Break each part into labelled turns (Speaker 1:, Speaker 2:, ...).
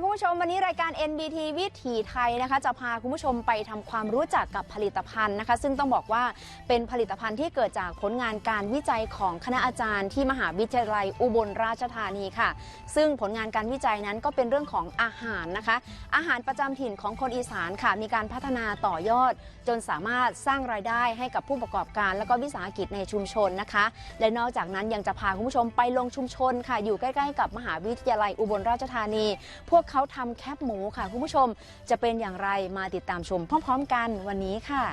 Speaker 1: hago ผู้ชมวันนี้รายการ NBT วิถีไทยนะคะ จะพาคุณผู้ชมไปทำความรู้จักกับผลิตภัณฑ์นะคะ ซึ่งต้องบอกว่าเป็นผลิตภัณฑ์ที่เกิดจากผลงานการวิจัยของคณะอาจารย์ ที่มหาวิทยาลัยอุบลราชธานีค่ะ ซึ่งผลงานการวิจัยนั้นก็เป็นเรื่องของอาหารนะคะ อาหารประจำถิ่นของคนอีสานค่ะ มีการพัฒนาต่อยอด จนสามารถสร้างรายได้ให้กับผู้ประกอบการ และก็วิสาหกิจในชุมชนนะคะ และนอกจากนั้นยังจะพาคุณผู้ชมไปลงชุมชนค่ะ อยู่ใกล้ ๆ กับมหาวิทยาลัยอุบลราชธานี พวกเขาทำแคบหมูค่ะ คุณผู้ชมจะเป็นอย่างไรมาติดตามชมพร้อม ๆ กันวันนี้ค่ะ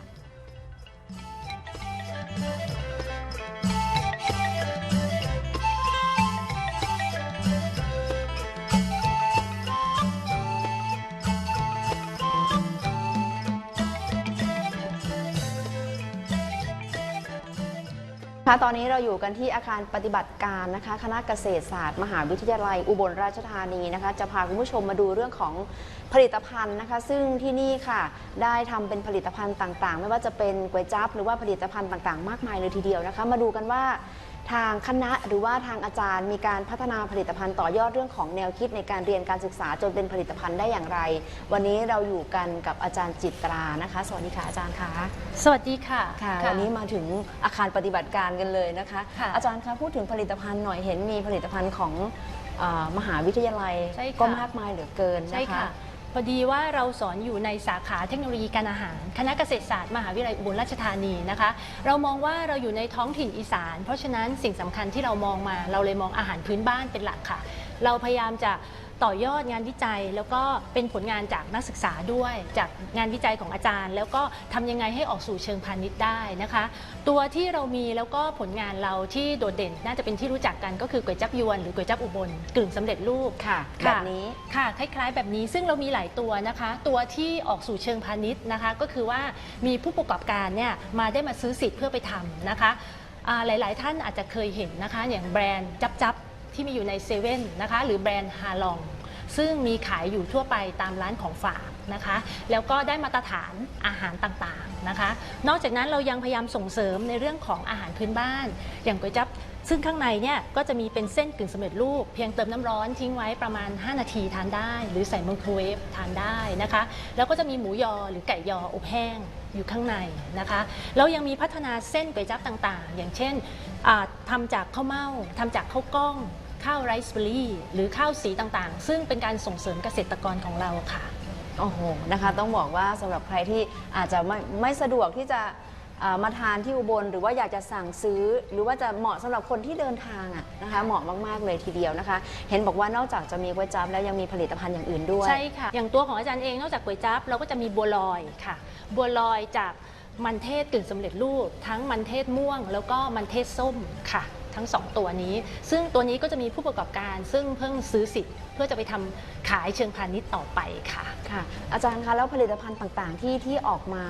Speaker 1: ค่ะตอนนี้เราอยู่กันที่อาคารปฏิบัติการนะคะ คณะเกษตรศาสตร์มหาวิทยาลัยอุบลราชธานีนะคะ จะพาคุณผู้ชมมาดูเรื่องของผลิตภัณฑ์นะคะ ซึ่งที่นี่ค่ะ ได้ทำเป็นผลิตภัณฑ์ต่างๆ ไม่ว่าจะเป็นก๋วยจั๊บหรือว่าผลิตภัณฑ์ต่างๆ มากมายเลยทีเดียวนะคะ มาดูกันว่า ทางคณะหรือว่าทางอาจารย์มีการพัฒนาผลิตภัณฑ์ต่อยอดเรื่องของแนวคิดในการเรียนการศึกษาจนเป็นผลิตภัณฑ์ได้อย่างไร วันนี้เราอยู่กันกับอาจารย์จิตรานะคะ สวัสดีค่ะอาจารย์คะ
Speaker 2: สวัสดีค่ะ
Speaker 1: ค่ะวันนี้มาถึงอาคารปฏิบัติการกันเลยนะคะ
Speaker 2: ค่ะ
Speaker 1: อาจารย์คะพูดถึงผลิตภัณฑ์หน่อยเห็นมีผลิตภัณฑ์ของเออมหาวิทยาลัย
Speaker 2: ใช่ค่ะ
Speaker 1: ก็มากมายเหลือเกิน
Speaker 2: ใช่
Speaker 1: นะคะ
Speaker 2: ค่ะพ อดีว่าเราสอนอยู่ในสาขาเทคโนโลยีการอาหาร คณะเกษตรศาสตร์มหาวิทยาลัยอุบลราชธานีนะคะ เรามองว่าเราอยู่ในท้องถิ่นอีสาน เพราะฉะนั้นสิ่งสำคัญที่เรามองมาเราเลยมองอาหารพื้นบ้านเป็นหลักค่ะ เราพยายามจะ ต่อยอดงานวิจัย แล้วก็เป็นผลงานจากนักศึกษาด้วย จากงานวิจัยของอาจารย์ แล้วก็ทำยังไงให้ออกสู่เชิงพาณิชย์ได้นะคะ ตัวที่เรามีแล้วก็ผลงานเราที่โดดเด่นน่าจะเป็นที่รู้จักกันก็คือก๋วยจับยวนหรือก๋วยจับอุบลกึ่งสำเร็จรูป
Speaker 1: ค่ะ
Speaker 2: ค่ะ
Speaker 1: แบบนี้
Speaker 2: ค่ะ คล้ายๆ แบบนี้ซึ่งเรามีหลายตัวนะคะ ตัวที่ออกสู่เชิงพาณิชย์นะคะ ก็คือว่ามีผู้ประกอบการเนี่ยมาได้มาซื้อสิทธิ์เพื่อไปทำนะคะอ่าหลาย ๆ ท่านอาจจะเคยเห็นนะคะ อย่างแบรนด์จับจับ ที่มีอยู่ในเซเว่นนะคะหรือแบรนด์ฮาลองซึ่งมีขายอยู่ทั่วไปตามร้านของฝากนะคะ แล้วก็ได้มาตรฐานอาหารต่างๆนะคะ นอกจากนั้นเรายังพยายามส่งเสริมในเรื่องของอาหารพื้นบ้าน อย่างก๋วยจั๊บซึ่งข้างในเนี่ยก็จะมีเป็นเส้นกึ่งสำเร็จรูป เพียงเติมน้ำร้อนทิ้งไว้ประมาณ 5 นาทีทานได้ หรือใส่ไมโครเวฟทานได้นะคะ แล้วก็จะมีหมูยอหรือไก่ยออบแห้งอยู่ข้างในนะคะแล้วยังมีพัฒนาเส้นก๋วยจั๊บต่างๆ อย่างเช่นอ่าทำจากข้าวเม่าทำจากข้าวกล้อง ข้าวไรซ์เบอร์รี่หรือข้าวสีต่างๆ ซึ่งเป็นการส่งเสริมเกษตรกรของเราค่ะ
Speaker 1: โอ้โหนะคะต้องบอกว่าสำหรับใครที่อาจจะไม่ไม่สะดวกที่จะอ่ามาทานที่อุบลหรือว่าอยากจะสั่งซื้อ หรือว่าจะเหมาะสำหรับคนที่เดินทางอะนะคะเหมาะมากๆเลยทีเดียวนะคะ เห็นบอกว่านอกจากจะมีก๋วยจั๊บแล้วยังมีผลิตภัณฑ์อย่างอื่นด้วย
Speaker 2: ใช่ค่ะ อย่างตัวของอาจารย์เองนอกจากก๋วยจั๊บเราก็จะมีบัวลอยค่ะ บัวลอยจากมันเทศกึ่งสำเร็จรูป ทั้งมันเทศม่วง แล้วก็มันเทศส้มค่ะ ทั้งสองตัวนี้ ซึ่งตัวนี้ก็จะมีผู้ประกอบการ ซึ่งเพิ่งซื้อสิทธิ์เพื่อจะไปทำขายเชิงพาณิชย์ต่อไปค่ะ
Speaker 1: ค่ะ อาจารย์คะแล้วผลิตภัณฑ์ต่างๆ ที่ที่ออกมา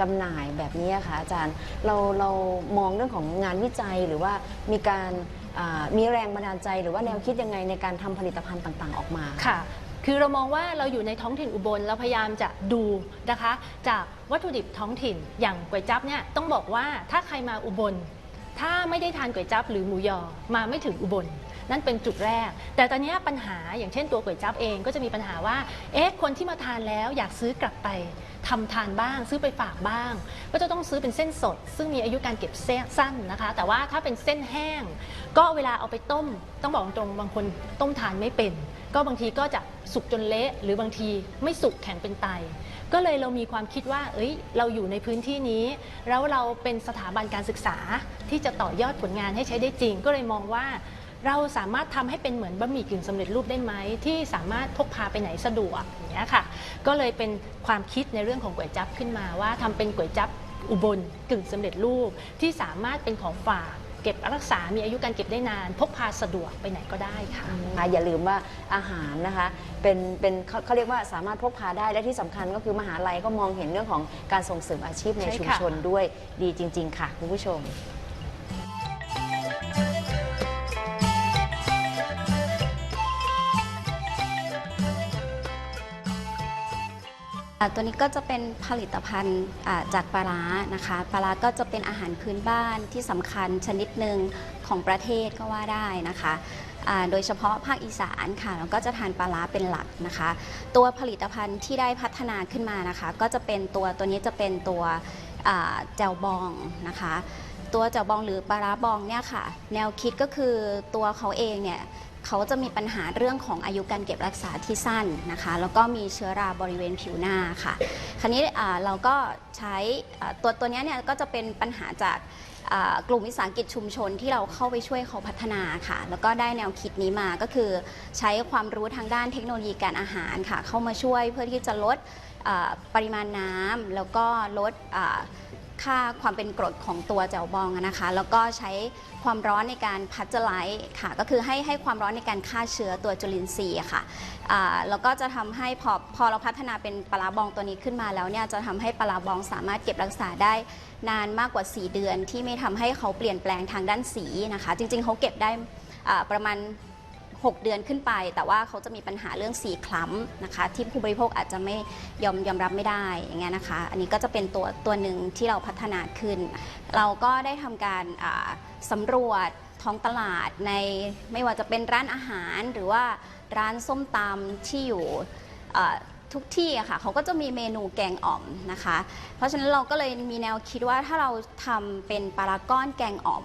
Speaker 1: จำหน่ายแบบนี้ค่ะอาจารย์เราเรามองเรื่องของงานวิจัยหรือว่ามีการอ่ามีแรงบันดาลใจหรือว่าแนวคิดยังไงในการทำผลิตภัณฑ์ต่างๆ ออกมา
Speaker 2: ค่ะคือเรามองว่าเราอยู่ในท้องถิ่นอุบลเราพยายามจะดูนะคะ จากวัตถุดิบท้องถิ่นอย่างก๋วยจั๊บเนี่ยต้องบอกว่าถ้าใครมาอุบล ถ้าไม่ได้ทานก๋วยจั๊บหรือหมูยอมาไม่ถึงอุบล นั่นเป็นจุดแรก แต่ตอนนี้ปัญหาอย่างเช่นตัวก๋วยจั๊บเองก็จะมีปัญหาว่าเอ๊ะคนที่มาทานแล้วอยากซื้อกลับไปทำทานบ้าง ซื้อไปฝากบ้าง ก็จะต้องซื้อเป็นเส้นสด ซึ่งมีอายุการเก็บเส้นสั้นนะคะ แต่ว่าถ้าเป็นเส้นแห้ง ก็เวลาเอาไปต้ม ต้องบอกตรงบางคนต้มทานไม่เป็น ก็บางทีก็จะสุกจนเละหรือบางทีไม่สุกแข็งเป็นไต ก็เลยเรามีความคิดว่า เอ้ย เราอยู่ในพื้นที่นี้ แล้วเราเป็นสถาบันการศึกษาที่จะต่อยอดผลงานให้ใช้ได้จริง ก็เลยมองว่า เราสามารถทำให้เป็นเหมือนบะหมี่กึ่งสำเร็จรูปได้ไหมที่สามารถพกพาไปไหนสะดวกอย่างเงี้ยค่ะ ก็เลยเป็นความคิดในเรื่องของก๋วยจั๊บขึ้นมาว่าทำเป็นก๋วยจั๊บอุบลกึ่งสำเร็จรูปที่สามารถเป็นของฝาก เก็บรักษา มีอายุการเก็บได้นาน พกพาสะดวกไปไหนก็ได้ค่ะ
Speaker 1: อ่าอย่าลืมว่าอาหารนะคะเป็นเป็นเขาเขาเรียกว่าสามารถพกพาได้และที่สำคัญก็คือมหาลัยก็มองเห็นเรื่องของการส่งเสริมอาชีพใน
Speaker 2: ใช่ค่ะ
Speaker 1: ชุมชนด้วยดีจริง ๆ ค่ะคุณผู้ชม
Speaker 3: ตัวนี้ก็จะเป็นผลิตภัณฑ์จากปลาร้านะคะปลาร้าก็จะเป็นอาหารพื้นบ้านที่สำคัญชนิดหนึ่งของประเทศก็ว่าได้นะคะโดยเฉพาะภาคอีสานค่ะแล้วก็จะทานปลาร้าเป็นหลักนะคะ ตัวผลิตภัณฑ์ที่ได้พัฒนาขึ้นมานะคะ ก็จะเป็นตัวตัวนี้จะเป็นตัวแจวบองนะคะ ตัวแจวบองหรือปลาร้าบองเนี่ยค่ะ แนวคิดก็คือตัวเขาเองเนี่ย เขาจะมีปัญหาเรื่องของอายุการเก็บรักษาที่สั้นนะคะ แล้วก็มีเชื้อราบริเวณผิวหน้าค่ะ คราวนี้เราก็ใช้ตัวตัวนี้เนี่ยก็จะเป็นปัญหาจากกลุ่มวิสาหกิจชุมชนที่เราเข้าไปช่วยเขาพัฒนาค่ะ แล้วก็ได้แนวคิดนี้มาก็คือใช้ความรู้ทางด้านเทคโนโลยีการอาหารค่ะ เข้ามาช่วยเพื่อที่จะลดปริมาณน้ำแล้วก็ลด ค่าความเป็นกรดของตัวแจ่วบองนะคะ แล้วก็ใช้ความร้อนในการพัชไลท์ค่ะ ก็คือให้ให้ความร้อนในการฆ่าเชื้อตัวจุลินทรีย์ค่ะแล้วก็จะทำให้พอพอเราพัฒนาเป็นปลาบองตัวนี้ขึ้นมาแล้วเนี่ยจะทำให้ปลาบองสามารถเก็บรักษาได้นานมากกว่า 4 เดือนที่ไม่ทำให้เขาเปลี่ยนแปลงทางด้านสีนะคะ จริง ๆเขาเก็บได้ประมาณ 6 เดือนขึ้นไป แต่ว่าเขาจะมีปัญหาเรื่องสีคล้ำนะคะ ที่ผู้บริโภคอาจจะไม่ยอมยอมรับไม่ได้อย่างเงี้ยนะคะ อันนี้ก็จะเป็นตัวตัวหนึ่งที่เราพัฒนาขึ้น เราก็ได้ทำการอ่าสำรวจท้องตลาดในไม่ว่าจะเป็นร้านอาหารหรือว่าร้านส้มตำที่อยู่ทุกที่อะค่ะเขาก็จะมีเมนูแกงอ่อมนะคะ เพราะฉะนั้นเราก็เลยมีแนวคิดว่าถ้าเราทำเป็นปลาราก้อนแกงอ่อม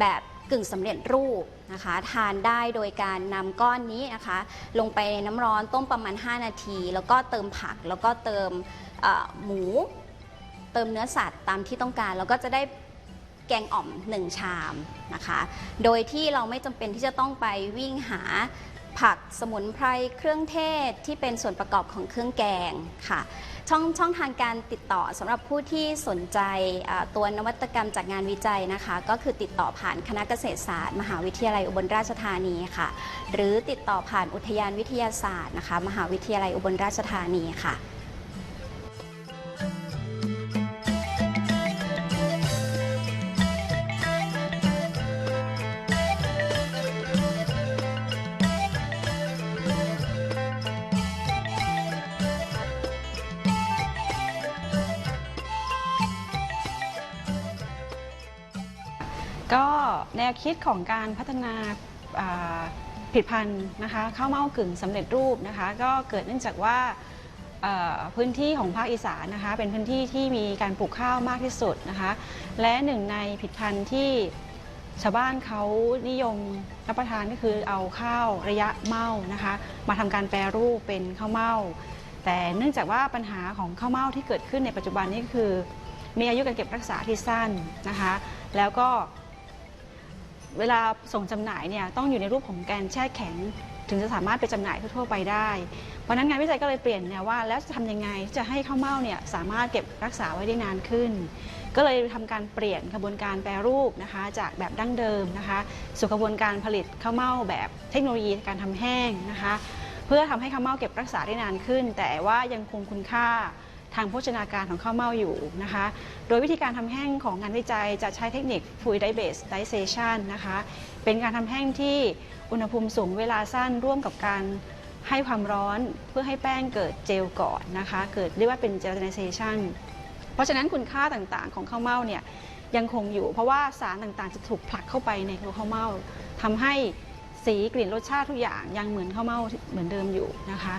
Speaker 3: แบบ กึ่งสำเร็จรูปนะคะ ทานได้โดยการนำก้อนนี้นะคะ ลงไปในน้ำร้อนต้มประมาณ 5 นาที แล้วก็เติมผักแล้วก็เติมหมู เติมเนื้อสัตว์ตามที่ต้องการ แล้วก็จะได้แกงอ่อม 1 ชามนะคะ โดยที่เราไม่จำเป็นที่จะต้องไปวิ่งหา ผักสมุนไพรเครื่องเทศที่เป็นส่วนประกอบของเครื่องแกงค่ะช่องช่องทางการติดต่อสำหรับผู้ที่สนใจตัวนวัตกรรมจากงานวิจัยนะคะ ก็คือติดต่อผ่านคณะเกษตรศาสตร์ มหาวิทยาลัยอุบลราชธานีค่ะ หรือติดต่อผ่านอุทยานวิทยาศาสตร์นะคะ มหาวิทยาลัยอุบลราชธานีค่ะ
Speaker 4: ก็แนวคิดของการพัฒนาผลิตภัณฑ์นะคะข้าวเม่ากึ่งสำเร็จรูปนะคะ ก็เกิดเนื่องจากว่าพื้นที่ของภาคอีสานนะคะเป็นพื้นที่ที่มีการปลูกข้าวมากที่สุดนะคะ และหนึ่งในผลิตภัณฑ์ที่ชาวบ้านเขานิยมรับประทานก็คือเอาข้าวระยะเม่านะคะมาทำการแปรรูปเป็นข้าวเม่า แต่เนื่องจากว่าปัญหาของข้าวเม่าที่เกิดขึ้นในปัจจุบันนี้คือ มีอายุการเก็บรักษาที่สั้นนะคะ แล้วก็ เวลาส่งจำหน่ายเนี่ยต้องอยู่ในรูปของแกนแช่แข็ง ถึงจะสามารถไปจำหน่ายทั่วๆไปได้ เพราะนั้นงานวิจัยก็เลยเปลี่ยนแนวว่าแล้วจะทำยังไงที่จะให้ข้าวเม่าเนี่ยสามารถเก็บรักษาไว้ได้นานขึ้น ก็เลยทำการเปลี่ยนกระบวนการแปรรูปนะคะ จากแบบดั้งเดิมนะคะสู่กระบวนการผลิตข้าวเม่าแบบเทคโนโลยีการทำแห้งนะคะ เพื่อทำให้ข้าวเม่าเก็บรักษาได้นานขึ้น แต่ว่ายังคงคุณค่า ทางโภชนาการของข้าวเม่าอยู่นะคะ โดยวิธีการทำแห้งของงานวิจัยจะใช้เทคนิค fluidization นะคะ เป็นการทำแห้งที่อุณหภูมิสูงเวลาสั้นร่วมกับการให้ความร้อนเพื่อให้แป้งเกิดเจลก่อนนะคะ เกิดเรียกว่าเป็น gelatinization เพราะฉะนั้นคุณค่าต่างๆของข้าวเม่าเนี่ยยังคงอยู่ เพราะว่าสารต่างๆจะถูกผลักเข้าไปในตัวข้าวเม่าทำให้สีกลิ่นรสชาติทุกอย่างยังเหมือนข้าวเม่าเหมือนเดิมอยู่นะคะ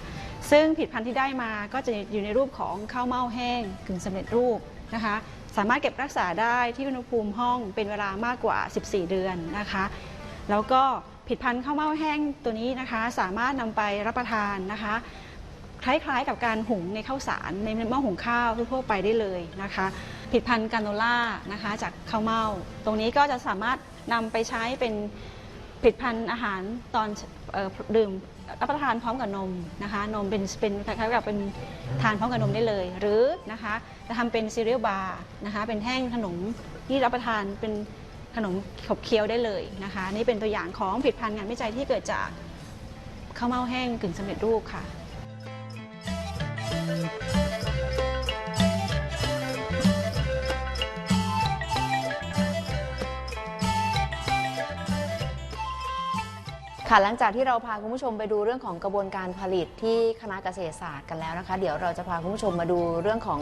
Speaker 4: ซึ่งผลิตภัณฑ์ที่ได้มาก็จะอยู่ในรูปของข้าวเม่าแห้งกึ่งสำเร็จรูปนะคะ สามารถเก็บรักษาได้ที่อุณหภูมิห้องเป็นเวลามากกว่า 14 เดือนนะคะ แล้วก็ผลิตภัณฑ์ข้าวเม่าแห้งตัวนี้นะคะ สามารถนำไปรับประทานนะคะ คล้ายๆกับการหุงในข้าวสารในหม้อหุงข้าวทั่วไปได้เลยนะคะผลิตภัณฑ์กาโนล่านะคะจากข้าวเม่าตรงนี้ก็จะสามารถนำไปใช้เป็นผลิตภัณฑ์อาหารตอนออดื่ม รับประทานพร้อมกับนมนะคะนมเป็นเป็นคล้ายๆกับเป็นทานพร้อมกับนมได้เลย หรือนะคะจะทำเป็นซีเรียลบาร์นะคะเป็นแห้งขนมที่รับประทานเป็นขนมขบเคี้ยวได้เลยนะคะนี่เป็นตัวอย่างของผลิตภัณฑ์งานวิจัยที่เกิดจากข้าวเม่าแห้งกึ่งสำเร็จรูปค่ะ ค
Speaker 1: ค่ะหลังจากที่เราพาคุณผู้ชมไปดูเรื่องของกระบวนการผลิตที่คณะเกษตรศาสตร์กันแล้วนะคะ เดี๋ยวเราจะพาคุณผู้ชมมาดูเรื่องของ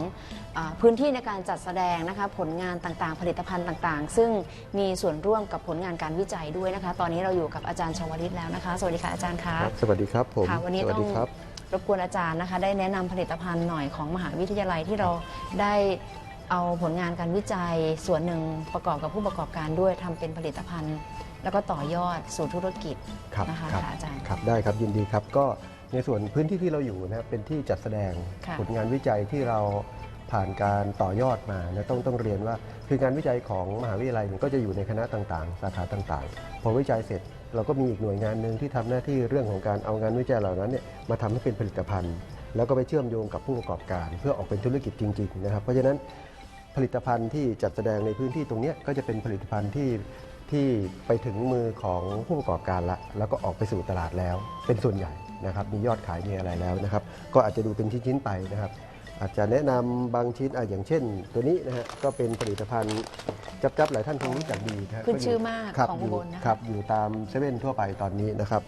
Speaker 1: อาพื้นที่ในการจัดแสดงนะคะผลงานต่างๆ ผลิตภัณฑ์ต่างๆ ซึ่งมีส่วนร่วมกับผลงานการวิจัยด้วยนะคะ ตอนนี้เราอยู่กับอาจารย์ชวลิตแล้วนะคะ สวัสดีค่ะอาจารย์คะ
Speaker 5: ครับสวัสดีครับผม
Speaker 1: ค่ะวันนี้
Speaker 5: สวั
Speaker 1: ต้
Speaker 5: ส
Speaker 1: อง
Speaker 5: ดีครับ
Speaker 1: รบกวนอาจารย์นะคะ ได้แนะนำผลิตภัณฑ์หน่อยของมหาวิทยาลัยที่เราได้เอาผลงานการวิจัยส่วนหนึ่งประกอบกับผู้ประกอบการด้วยทำเป็นผลิตภัณฑ์ แล้วก็ต่อยอดสู่ธุรกิจ
Speaker 5: ครับ
Speaker 1: นะคะ
Speaker 5: ครับ
Speaker 1: ค่ะอาจารย์
Speaker 5: ครับได้ครับยินดีครับก็ในส่วนพื้นที่ที่เราอยู่นะครับเป็นที่จัดแสดง
Speaker 1: ค่ะ
Speaker 5: ผลงานวิจัยที่เราผ่านการต่อยอดมานะต้องต้องเรียนว่า คืองานวิจัยของมหาวิทยาลัยเนี่ยก็จะอยู่ในคณะต่างๆ สาขาต่างๆ พอวิจัยเสร็จเราก็มีอีกหน่วยงานหนึ่งที่ทำหน้าที่เรื่องของการเอางานวิจัยเหล่านั้นเนี่ยมาทำให้เป็นผลิตภัณฑ์ แล้วก็ไปเชื่อมโยงกับผู้ประกอบการ เพื่อออกเป็นธุรกิจจริงๆนะครับเพราะฉะนั้น ผลิตภัณฑ์ที่จัดแสดงในพื้นที่ตรงเนี้ยก็จะเป็นผลิตภัณฑ์ที่ ที่ไปถึงมือของผู้ประกอบการละแล้วก็ออกไปสู่ตลาดแล้ว เป็นส่วนใหญ่นะครับมียอดขายมีอะไรแล้วนะครับ ก็อาจจะดูเป็นชิ้นๆไปนะครับ อาจจะแนะนำบางชิ้นอะอย่างเช่น ตัวนี้นะฮะก็เป็นผลิตภัณฑ์จับๆหลายท่านคงรู้จักดีนะฮะ
Speaker 1: ขึ้น
Speaker 5: ก็ยู่
Speaker 1: ชื่อมาก
Speaker 5: ครับ
Speaker 1: ของอุบลนะคะ
Speaker 5: ครับอยู่ตามเซเว่นทั่วไปตอนนี้นะครับ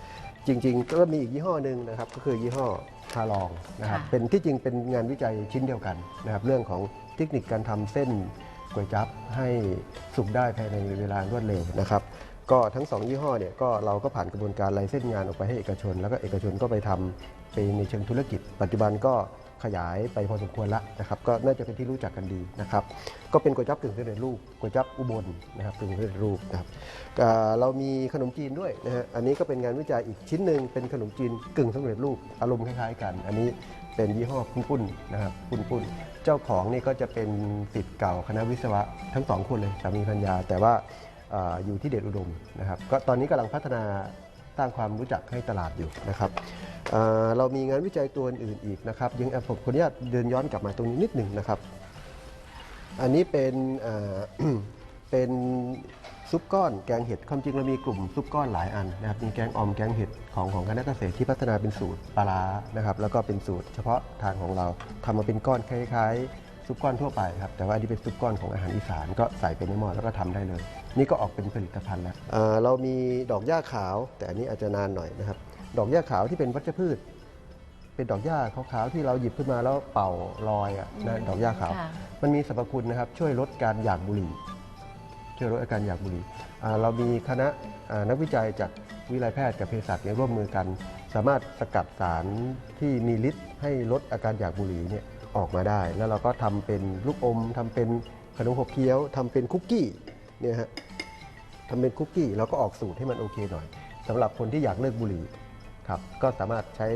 Speaker 5: จริงๆ ก็มีอีกยี่ห้อหนึ่งนะครับก็คือยี่ห้อคาลองนะครับ
Speaker 1: ค่ะ
Speaker 5: เป็นที่จริงเป็นงานวิจัยชิ้นเดียวกันนะครับเรื่องของเทคนิคการทำเส้น ก๋วยจั๊บให้สุกได้ภายในเวลารวดเร็วนะครับก็ทั้งสองยี่ห้อเนี่ยก็เราก็ผ่านกระบวนการไลเส้นงานออกไปให้เอกชน แล้วก็เอกชนก็ไปทำไปในเชิงธุรกิจ ปัจจุบันก็ขยายไปพอสมควรละนะครับก็น่าจะเป็นที่รู้จักกันดีนะครับก็เป็นก๋วยจั๊บกึ่งสำเร็จรูปก๋วยจั๊บอุบลนะครับกึ่งสำเร็จรูปนะครับเรามีขนมจีนด้วยนะฮะอันนี้ก็เป็นงานวิจัยอีกชิ้นหนึ่งเป็นขนมจีนกึ่งสำเร็จรูปอารมณ์คล้ายๆกัน อันนี้ เป็นยี่ห้อปุ้นปุ้นๆนะครับปุ้นปุ้นๆเจ้าของนี่ก็จะเป็นศิษย์เก่าคณะวิศวะทั้งสองคนเลยสามีภรรยา แต่ว่าออยู่ที่เดชอุดมนะครับก็ตอนนี้กำลังพัฒนาสร้างความรู้จักให้ตลาดอยู่นะครับอ่าเรามีงานวิจัยตัวอื่นอีกนะครับยังอะผมขออนุญาตเดินย้อนกลับมาตรงนี้นิดหนึ่งนะครับ อันนี้เป็นอ่าเป็น ซุปก้อนแกงเห็ดความจริงเรามีกลุ่มซุปก้อนหลายอันนะครับมีแกงออมแกงเห็ดของของคณะเกษตรที่พัฒนาเป็นสูตรปลาร้านะครับแล้วก็เป็นสูตรเฉพาะทางของเราทำมาเป็นก้อนคล้ายๆ ซุปก้อนทั่วไปครับแต่ว่าอันนี้เป็นซุปก้อนของอาหารอีสานก็ใส่ไปในหม้อแล้วก็ทำได้เลย นี่ก็ออกเป็นผลิตภัณฑ์แล้วอ่าเรามีดอกหญ้าขาว แต่อันนี้อาจจะนานหน่อยนะครับดอกหญ้าขาวที่เป็นวัชพืช เป็นดอกหญ้าขาวๆที่เราหยิบขึ้นมาแล้วเป่าลอยอะนะดอกหญ้าขาว
Speaker 1: ค่ะ
Speaker 5: มันมีสรรพคุณนะครับช่วยลดการอยากบุหรี่ ช่วยลดอาการอยากบุหรี่อ่าเรามีคณะอ่านักวิจัยจากวิทยาลัยแพทย์กับเภสัชเนี่ยร่วมมือกัน สามารถสกัดสารที่มีฤทธิ์ให้ลดอาการอยากบุหรี่เนี่ยออกมาได้ แล้วเราก็ทำเป็นลูกอมทำเป็นขนมขบเคี้ยวทำเป็นคุกกี้เนี่ยฮะทำเป็นคุกกี้แล้วก็ออกสูตรให้มันโอเคหน่อยสำหรับคนที่อยากเลิกบุหรี่ครับก็สามารถใช้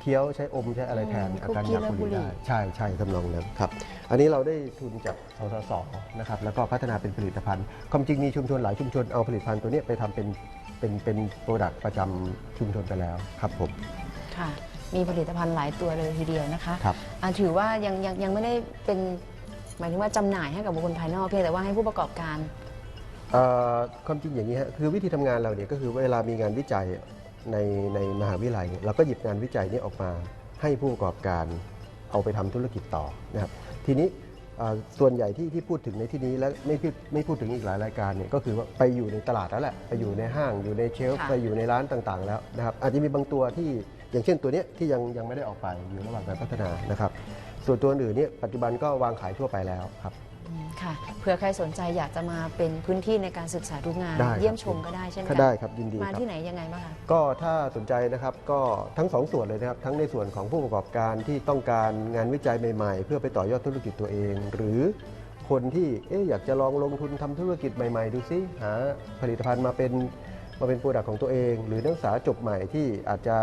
Speaker 5: เคี้ยวใช้อมใช้อะไรแทน
Speaker 1: อืม
Speaker 5: อาการอยากบุหรี่
Speaker 1: คุกกี้เลิกบุหรี่
Speaker 5: ได้ใช่ใช่ทำนองนั้นครับ อันนี้เราได้ทุนจากสสสนะครับแล้วก็พัฒนาเป็นผลิตภัณฑ์ความจริงมีชุมชนหลายชุมชนเอาผลิตภัณฑ์ตัวเนี้ยไปทำเป็นเป็นเป็นโปรดักต์ประจำชุมชนไปแล้วครับผม
Speaker 1: ค่ะมีผลิตภัณฑ์หลายตัวเลยทีเดียวนะคะ
Speaker 5: ครับ
Speaker 1: อ่าถือว่ายังยังยังไม่ได้เป็นหมายถึงว่าจำหน่ายให้กับบุคคลภายนอกเพียงแต่ว่าให้ผู้ประกอบการ
Speaker 5: เอ่อความจริงอย่างนี้ฮะคือวิธีทำงานเราเนี่ยก็คือเวลามีงานวิจัยในในมหาวิทยาลัยเนี่ยเราก็หยิบงานวิจัยนี้ออกมาให้ผู้ประกอบการเอาไปทำธุรกิจต่อนะครับ ทีนี้เอ่อส่วนใหญ่ที่ที่พูดถึงในที่นี้และไม่พูดไม่พูดถึงอีกหลายรายการเนี่ยก็คือว่าไปอยู่ในตลาดแล้วแหละไปอยู่ในห้างอยู่ในเชลฟ์
Speaker 1: ค่ะ
Speaker 5: ไปอยู่ในร้านต่างๆ แล้วนะครับอาจจะมีบางตัวที่อย่างเช่นตัวเนี้ยที่ยังยังไม่ได้ออกไปอยู่ระหว่างการพัฒนานะครับส่วนตัวอื่นเนี่ยปัจจุบันก็วางขายทั่วไปแล้วครับ
Speaker 1: อืม ค่ะเผื่อใครสนใจอยากจะมาเป็นพื้นที่ในการศึกษาดูงาน
Speaker 5: ได้ครับ
Speaker 1: เยี่ยมชมก็ได้ใช่ไหม
Speaker 5: ก็
Speaker 1: คะ
Speaker 5: ได้ครับยินดี
Speaker 1: มา
Speaker 5: ครับ
Speaker 1: ที่ไหนยังไงบ้างคะ
Speaker 5: ก็ถ้าสนใจนะครับก็ทั้งสองส่วนเลยนะครับ ทั้งในส่วนของผู้ประกอบการที่ต้องการงานวิจัยใหม่ๆ เพื่อไปต่อยอดธุรกิจตัวเอง หรือคนที่เอ๊ะอยากจะลองลงทุนทำธุรกิจใหม่ๆ ดูซิหาผลิตภัณฑ์มาเป็นมาเป็นโปรดักต์ของตัวเอง หรือนักศึกษาจบใหม่ที่อาจจะ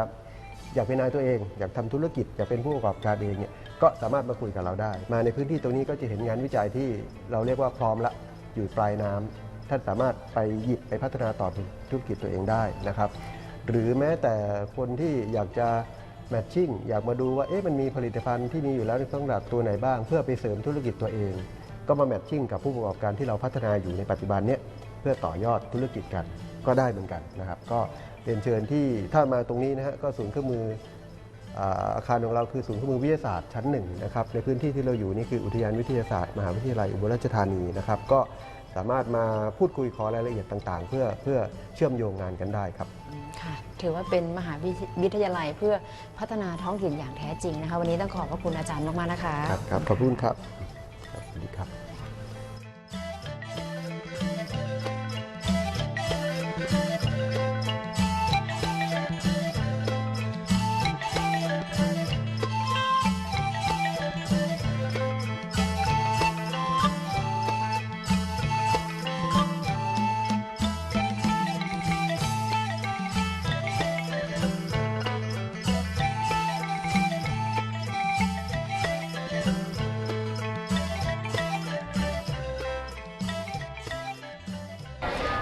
Speaker 5: อยากเป็นนายตัวเอง อยากทำธุรกิจอยากเป็นผู้ประกอบการเองเนี่ย ก็สามารถมาคุยกับเราได้ มาในพื้นที่ตรงนี้ก็จะเห็นงานวิจัยที่เราเรียกว่าพร้อมละอยู่ปลายน้ำท่านสามารถไปหยิบไปพัฒนาต่อธุรกิจตัวเองได้นะครับหรือแม้แต่คนที่อยากจะแมทชิ่งอยากมาดูว่าเอ๊ะมันมีผลิตภัณฑ์ที่มีอยู่แล้วในต้องดับตัวไหนบ้าง เพื่อไปเสริมธุรกิจตัวเอง ก็มาแมทชิ่งกับผู้ประกอบการที่เราพัฒนาอยู่ในปัจจุบันเนี้ยเพื่อต่อยอดธุรกิจกันก็ได้เหมือนกันนะครับ ก็เรียนเชิญที่ถ้ามาตรงนี้นะฮะก็ศูนย์เครื่องมือ อ่าอาคารของเราคือศูนย์เครื่องมือวิทยาศาสตร์ชั้นหนึ่งนะครับในพื้นที่ที่เราอยู่นี่คืออุทยานวิทยาศาสตร์มหาวิทยาลัยอุบลราชธานีนะครับก็สามารถมาพูดคุยขอรายละเอียดต่างๆ เพื่อเพื่อเชื่อมโยงงานกันได้ครับ
Speaker 1: ค่ะค่ะถือว่าเป็นมหาวิทยาลัยเพื่อพัฒนาท้องถิ่นอย่างแท้จริงนะคะ วันนี้ต้องขอบพระคุณอาจารย์มากๆนะคะ
Speaker 5: ครับครับขอบคุณครับครับ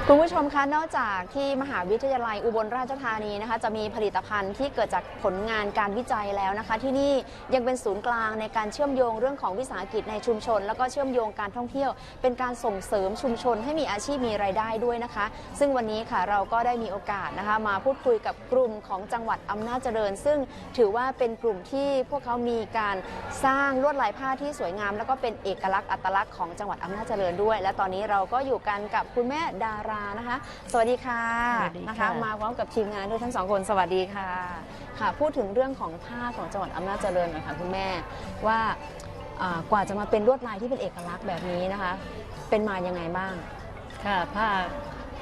Speaker 5: คุ
Speaker 1: ณผู้ชมคะ นอกจากที่มหาวิทยาลัยอุบลราชธานีนะคะ จะมีผลิตภัณฑ์ที่เกิดจากผลงานการวิจัยแล้วนะคะ ที่นี่ยังเป็นศูนย์กลางในการเชื่อมโยงเรื่องของวิสาหกิจในชุมชน แล้วก็เชื่อมโยงการท่องเที่ยว เป็นการส่งเสริมชุมชนให้มีอาชีพมีรายได้ด้วยนะคะ ซึ่งวันนี้ค่ะเราก็ได้มีโอกาสนะคะ มาพูดคุยกับกลุ่มของจังหวัดอำนาจเจริญ ซึ่งถือว่าเป็นกลุ่มที่พวกเขามีการสร้างลวดลายผ้าที่สวยงาม แล้วก็เป็นเอกลักษณ์อัตลักษณ์ของจังหวัดอำนาจเจริญด้วย และตอนนี้เราก็อยู่กันกับคุณแม่ดารานะคะ สวัสดีค่ะ
Speaker 6: สวัสดีค่ะ
Speaker 1: นะคะ มาพร้อมกับทีมงานด้วยทั้งสองคนสวัสดีค่ะค่ะ พูดถึงเรื่องของผ้าของจังหวัดอำนาจเจริญหน่อยค่ะคุณแม่ว่าอ่ากว่าจะมาเป็นลวดลายที่เป็นเอกลักษณ์แบบนี้นะคะ เป็นมายังไงบ้าง
Speaker 6: ค่ะผ้า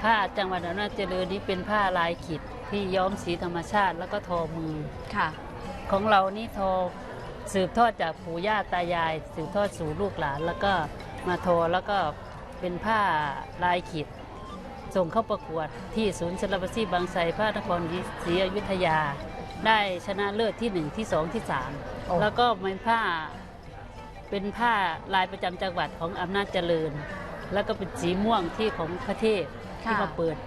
Speaker 6: ผ้าจังหวัดอำนาจเจริญนี้เป็นผ้าลายขีดที่ย้อมสีธรรมชาติแล้วก็ทอมือ
Speaker 1: ค่ะ
Speaker 6: ของเรานี่ทอสืบทอดจากปู่ย่าตายาย สืบทอดสู่ลูกหลานแล้วก็มาทอแล้วก็เป็นผ้าลายขีด ส่งเข้าประกวดที่ศูนย์ศิลปาชีพบางไทรพระนครศรีอยุธยา ได้ชนะเลิศที่หนึ่งที่สองที่สาม
Speaker 1: โอ้
Speaker 6: แล้วก็เป็นผ้าเป็นผ้าลายประจำจังหวัดของอำนาจเจริญ แล้วก็เป็นสีม่วงที่ของพระเทพที่มาเปิด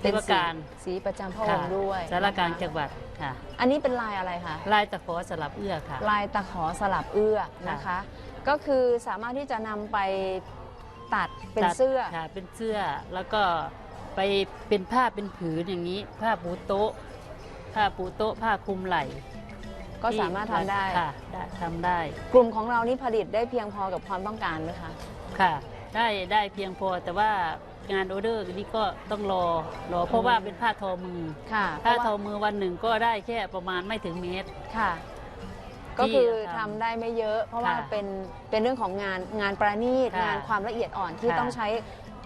Speaker 1: เป็น
Speaker 6: ที่ว่า
Speaker 1: สี
Speaker 6: การ
Speaker 1: สีประจำพระองค์ด้วย
Speaker 6: สารกลาง
Speaker 1: นะคะ
Speaker 6: จังหวัดค่ะ
Speaker 1: อันนี้เป็นลายอะไรคะ
Speaker 6: ลายตะขอสลับเอื้อค่ะ
Speaker 1: ลายตะขอสลับเอื้อนะคะ ก็คือสามารถที่จะนำไป ตัดเป็น
Speaker 6: ตัด
Speaker 1: เสื้อ
Speaker 6: ค่ะเป็นเสื้อแล้วก็ไปเป็นผ้าเป็นผืนอย่างนี้ ผ้าปูโต๊ะ ผ้าปูโต๊ะ ผ้าคลุมไหล่
Speaker 1: ก็สามารถทำได้
Speaker 6: ค่ะได้ทำได้
Speaker 1: กลุ่มของเรานี่ผลิตได้เพียงพอกับความต้องการไหมคะ
Speaker 6: ค่ะ ได้ได้เพียงพอแต่ว่างานออเดอร์นี่ก็ต้องรอรอเพราะว่าเป็นผ้าทอมือ
Speaker 1: ค่ะ
Speaker 6: ผ้า
Speaker 1: เพ
Speaker 6: ท
Speaker 1: ระ
Speaker 6: อ
Speaker 1: ว่
Speaker 6: มือวันหนึ่งก็ได้แค่ประมาณไม่ถึงเมตร
Speaker 1: ค่ะ
Speaker 6: ที่
Speaker 1: ก็คือ
Speaker 6: ทำ
Speaker 1: ทำได้ไม่เยอะ เพราะว่า
Speaker 6: ค่ะ
Speaker 1: เป็นเป็นเรื่องของงานงานประณีต
Speaker 6: ค่ะ
Speaker 1: งานความละเอียดอ่อนที่
Speaker 6: ค่ะ
Speaker 1: ต้องใช้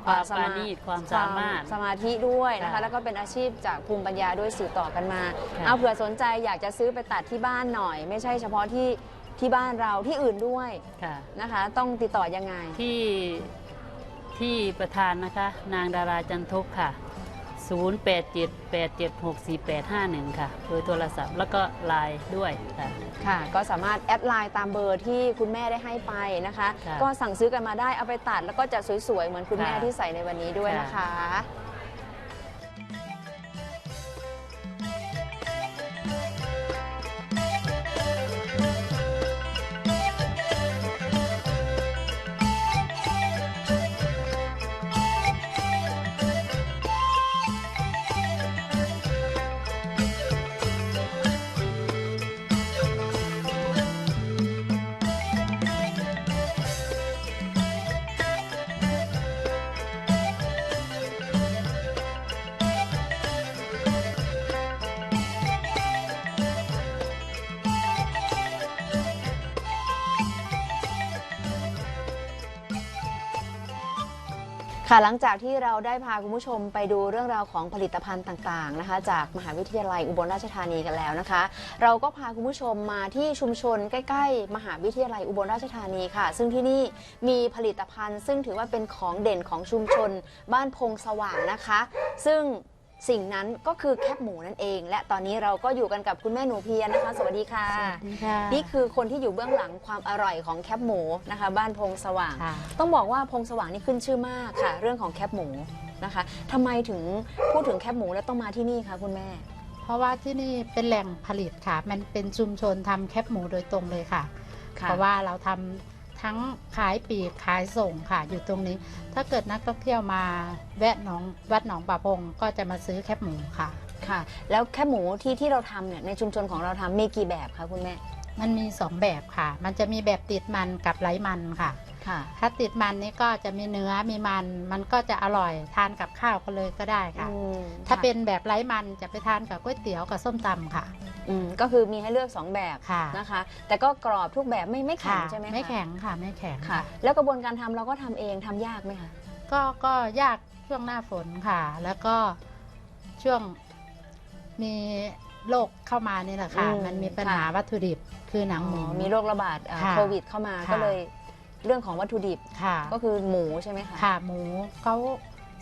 Speaker 6: ความ
Speaker 1: เอ่อ
Speaker 6: ประณีตความสามารถ
Speaker 1: สมาธิด้วยนะคะ
Speaker 6: ค่ะ
Speaker 1: แล้วก็เป็นอาชีพจากภูมิปัญญาด้วยสื่อต่อกันมา
Speaker 6: ค่ะ
Speaker 1: เอาเผื่อสนใจอยากจะซื้อไปตัดที่บ้านหน่อย ไม่ใช่เฉพาะที่ที่บ้านเราที่อื่นด้วย
Speaker 6: ค่ะ
Speaker 1: นะคะ ต้องติดต่อยังไง
Speaker 6: ที่ที่ประธานนะคะ นางดาราจันทกค่ะ 0878764851 ค่ะ เบอร์โทรศัพท์แล้วก็ไลน์ด้วยค่ะ
Speaker 1: ค่ะ ก็สามารถแอดไลน์ตามเบอร์ที่คุณแม่ได้ให้ไปนะคะ
Speaker 6: ค่ะ
Speaker 1: ก็สั่งซื้อกันมาได้เอาไปตัดแล้วก็จะสวยๆ เหมือนคุณแม่
Speaker 6: ค่ะ
Speaker 1: ที่ใส่ในวันนี้ด้วยนะคะ ค่ะหลังจากที่เราได้พาคุณผู้ชมไปดูเรื่องราวของผลิตภัณฑ์ต่างๆนะคะ จากมหาวิทยาลัยอุบลราชธานีกันแล้วนะคะ เราก็พาคุณผู้ชมมาที่ชุมชนใกล้ ๆ มหาวิทยาลัยอุบลราชธานีค่ะ ซึ่งที่นี่มีผลิตภัณฑ์ ซึ่งถือว่าเป็นของเด่นของชุมชนบ้านพงสว่างนะคะ ซึ่ง สิ่งนั้นก็คือแคบหมูนั่นเอง และตอนนี้เราก็อยู่กันกับคุณแม่หนูเพียรนะคะ สวัสดีค่ะ
Speaker 6: สวัสดีค่ะ
Speaker 1: นี่คือคนที่อยู่เบื้องหลังความอร่อยของแคบหมูนะคะ บ้านพงสว่าง
Speaker 6: ค่ะ
Speaker 1: ต้องบอกว่าพงสว่างนี่ขึ้นชื่อมากค่ะ เรื่องของแคบหมูนะคะทำไมถึงพูดถึงแคบหมูแล้วต้องมาที่นี่คะคุณแม่
Speaker 7: เพราะว่าที่นี่เป็นแหล่งผลิตค่ะ มันเป็นชุมชนทำแคบหมูโดยตรงเลยค่ะ
Speaker 1: ค่ะ
Speaker 7: เพราะว่าเราทำ ทั้งขายปลีกขายส่งค่ะอยู่ตรงนี้ ถ้าเกิดนักท่องเที่ยวมาแวะหนองวัดหนองป่าพงก็จะมาซื้อแคบหมูค่ะ
Speaker 1: ค่ะ แล้วแคบหมูที่ที่เราทำเนี่ยในชุมชนของเราทำมีกี่แบบคะคุณแม่
Speaker 7: มันมีสองแบบค่ะ มันจะมีแบบติดมันกับไร้มันค่ะ
Speaker 1: ค่ะ
Speaker 7: ถ้าติดมันนี่ก็จะมีเนื้อมีมัน มันก็จะอร่อยทานกับข้าวก็เลยก็ได้ค่ะ
Speaker 1: อืม
Speaker 7: ถ้า
Speaker 1: ค่ะ
Speaker 7: เป็นแบบไร้มันจะไปทานกับก๋วยเตี๋ยวกับส้มตำค่ะ
Speaker 1: อืมก็คือมีให้เลือก 2 แบบ
Speaker 7: ค่ะ
Speaker 1: นะคะ แต่ก็กรอบทุกแบบไม่ไม่แข็ง
Speaker 7: ค่ะ
Speaker 1: ใช่ไหมคะ
Speaker 7: ไม่แข็งค่ะไม่แข็ง
Speaker 1: ค่ะ แล้วกระบวนการทำเราก็ทำเองทำยากไหมคะ
Speaker 7: ก็ก็ยากช่วงหน้าฝนค่ะ แล้วก็ช่วงมีโรคเข้ามานี่แหละค่ะ
Speaker 1: อืม
Speaker 7: มันมีปัญหา
Speaker 1: ค่ะ
Speaker 7: วัตถุดิบคือหนังหมู
Speaker 1: อ๋อมีโรคระบาดอ่า
Speaker 7: ค่ะ
Speaker 1: โควิดเข้ามา
Speaker 7: ค่ะ
Speaker 1: ก็เลย เรื่องของวัตถุดิบ
Speaker 7: ค่ะ
Speaker 1: ก็คือหมูใช่ไหมคะ
Speaker 7: ค่ะหมูเขา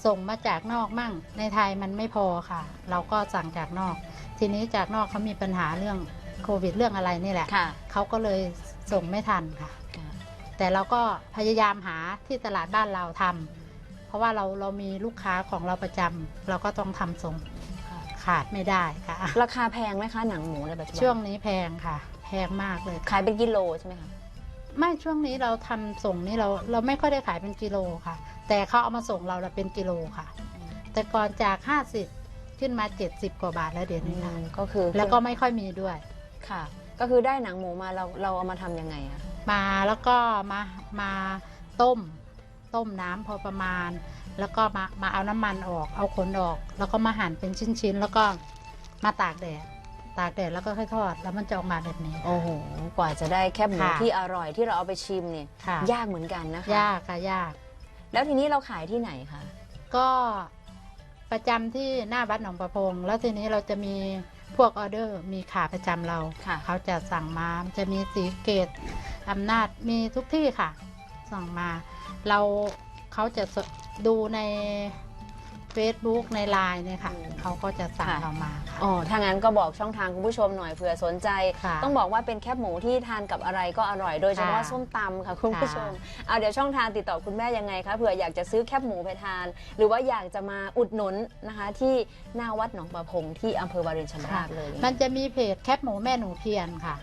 Speaker 7: ส่งมาจากนอกมั่ง ในไทยมันไม่พอค่ะ เราก็สั่งจากนอก ทีนี้จากนอกเขามีปัญหาเรื่องโควิดเรื่องอะไรนี่แหละ
Speaker 1: ค่ะ
Speaker 7: เขาก็เลยส่งไม่ทันค่ะ แต่เราก็พยายามหาที่ตลาดบ้านเราทำเพราะว่าเราเรามีลูกค้าของเราประจำเราก็ต้องทำส่ง
Speaker 1: ค่ะ
Speaker 7: ขาดไม่ได้ค่ะ
Speaker 1: ราคาแพงไหมคะหนังหมูในปัจจุบัน
Speaker 7: ช่วงนี้แพงค่ะ แพงมากเลยค่ะ
Speaker 1: ขายเป็นกิโลใช่ไหมคะ
Speaker 7: ไม่ช่วงนี้เราทำส่งนี่เราเราไม่ค่อยได้ขายเป็นกิโลค่ะ แต่เขาเอามาส่งเราเราเป็นกิโลค่ะ แต่ก่อนจาก 50 ขึ้นมา 70 กว่าบาทแล้วเดี๋ยวนี้ค่ะ
Speaker 1: ก็คือ
Speaker 7: แล้วก็ไม่ค่อยมีด้วย
Speaker 1: ค่ะ ก็คือได้หนังหมูมาเราเราเอามาทำยังไงอะ
Speaker 7: มาแล้วก็มามาต้ม ต้มน้ำพอประมาณ แล้วก็มามาเอาน้ำมันออก เอาขนออก แล้วก็มาหั่นเป็นชิ้นๆ แล้วก็มาตากแดด ตากแดดแล้วก็ค่อยทอด แล้วมันจะออกมาแบบนี้
Speaker 1: โอ้โห กว่าจะได้แคบหมู
Speaker 7: ค่ะ
Speaker 1: ที่อร่อยที่เราเอาไปชิมเนี่ย
Speaker 7: ค่ะ
Speaker 1: ยากเหมือนกันนะคะ
Speaker 7: ยากค่ะยาก
Speaker 1: แล้วทีนี้เราขายที่ไหนคะ
Speaker 7: ก็ประจำที่หน้าวัดหนองประพง แล้วทีนี้เราจะมีพวกออเดอร์มีขาประจำเรา
Speaker 1: ค่ะ
Speaker 7: เขาจะสั่งมาจะมีสีเกตอำนาจมีทุกที่ค่ะ สั่งมา เราเขาจะสดูใน Facebook ในไลน์เนี่ยค่ะ
Speaker 1: อืม
Speaker 7: เขาก็จะสั่ง
Speaker 1: ค่ะ
Speaker 7: เรามาค่ะ
Speaker 1: อ๋อ ถ้างั้นก็บอกช่องทางคุณผู้ชมหน่อยเผื่อสนใจ
Speaker 7: ค่ะ
Speaker 1: ต้องบอกว่าเป็นแคบหมูที่ทานกับอะไรก็อร่อย โดยเฉพาะ
Speaker 7: ค่ะ
Speaker 1: ส้มตำค่ะคุณผู้ชม
Speaker 7: ค่ะ
Speaker 1: เอาเดี๋ยวช่องทางติดต่อคุณแม่ยังไงคะเผื่ออยากจะซื้อแคบหมูไปทาน หรือว่าอยากจะมาอุดหนุนนะคะ ที่หน้าวัดหนองประพงที่อำเภอวารินชำราบเลย
Speaker 7: มันจะมีเพจแคปหมูแม่หนูเพียนค่ะ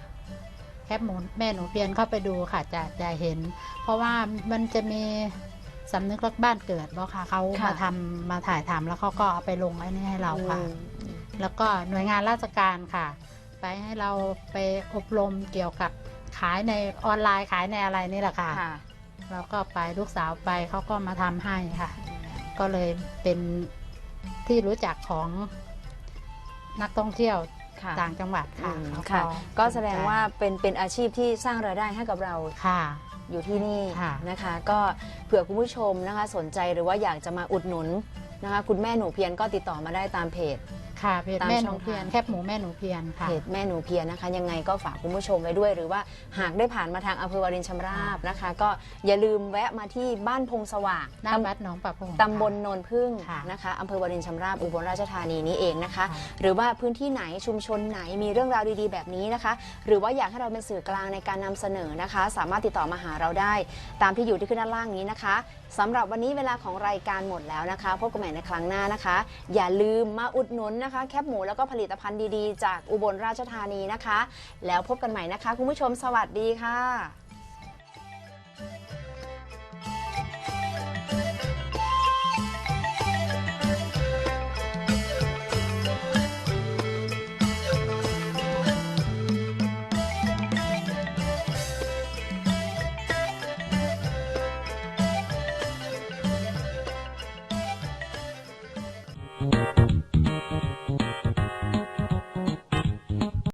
Speaker 7: แคปหมูแม่หนูเพียนเข้าไปดูค่ะจะจะเห็น เพราะว่ามันจะมี สำนึกรักบ้านเกิดบ่ค่ะเขา
Speaker 1: ค่ะ
Speaker 7: มาทำมาถ่ายทำแล้วเขาก็เอาไปลงไอ้นี่ให้เราค่ะ
Speaker 1: อืม
Speaker 7: แล้วก็หน่วยงานราชการค่ะ ไปให้เราไปอบรมเกี่ยวกับขายในออนไลน์ขายในอะไรนี่แหละค่ะ
Speaker 1: ค่ะ
Speaker 7: เราก็ไปลูกสาวไปเขาก็มาทำให้ค่ะ ก็เลยเป็นที่รู้จักของนักท่องเที่ยว
Speaker 1: ค่ะ
Speaker 7: ต่างจังหวัดค่ะ
Speaker 1: อืม
Speaker 7: เขา
Speaker 1: ค่ะ ก็แสดง
Speaker 7: สนใจ
Speaker 1: ว่าเป็นเป็นอาชีพที่สร้างรายได้ให้กับเรา
Speaker 7: ค่ะ
Speaker 1: อยู่ที่นี่
Speaker 7: ค่ะ
Speaker 1: นะคะ ก็เผื่อคุณผู้ชมนะคะสนใจหรือว่าอยากจะมาอุดหนุนนะคะ คุณแม่หนูเพียรก็ติดต่อมาได้ตามเพจ
Speaker 7: ค่ะเพจ
Speaker 1: ตาม
Speaker 7: แม่ห
Speaker 1: ช่
Speaker 7: นู
Speaker 1: อง
Speaker 7: เพียน
Speaker 1: ทาง
Speaker 7: แคบหมูแม่หนูเพียนค่ะ
Speaker 1: เพจแม่หนูเพียรนะคะ ยังไงก็ฝากคุณผู้ชมไว้ด้วย หรือว่าหากได้ผ่านมาทางอำเภอวารินชำราบนะคะ ก็อย่าลืมแวะมาที่บ้านพงสว่าง
Speaker 7: หน้า
Speaker 1: ตำ
Speaker 7: วัดหนองปะพง
Speaker 1: ตำบลโนนพึ่ง
Speaker 7: ค่ะ
Speaker 1: นะคะอำเภอวารินชำราบอุบลราชธานีนี้เองนะคะ
Speaker 7: ค่ะ
Speaker 1: หรือว่าพื้นที่ไหนชุมชนไหนมีเรื่องราวดีๆแบบนี้นะคะ หรือว่าอยากให้เราเป็นสื่อกลางในการนำเสนอนะคะ สามารถติดต่อมาหาเราได้ ตามที่อยู่ที่ขึ้นด้านล่างนี้นะคะสำหรับวันนี้เวลาของรายการหมดแล้วนะคะพบกันใหม่ในครั้งหน้านะคะ อย่าลืมมาอุดหนุนคะ แคบหมูแล้วก็ผลิตภัณฑ์ดีๆ จากอุบลราชธานีนะคะ แล้วพบกันใหม่นะคะ คุณผู้ชมสวัสดีค่ะ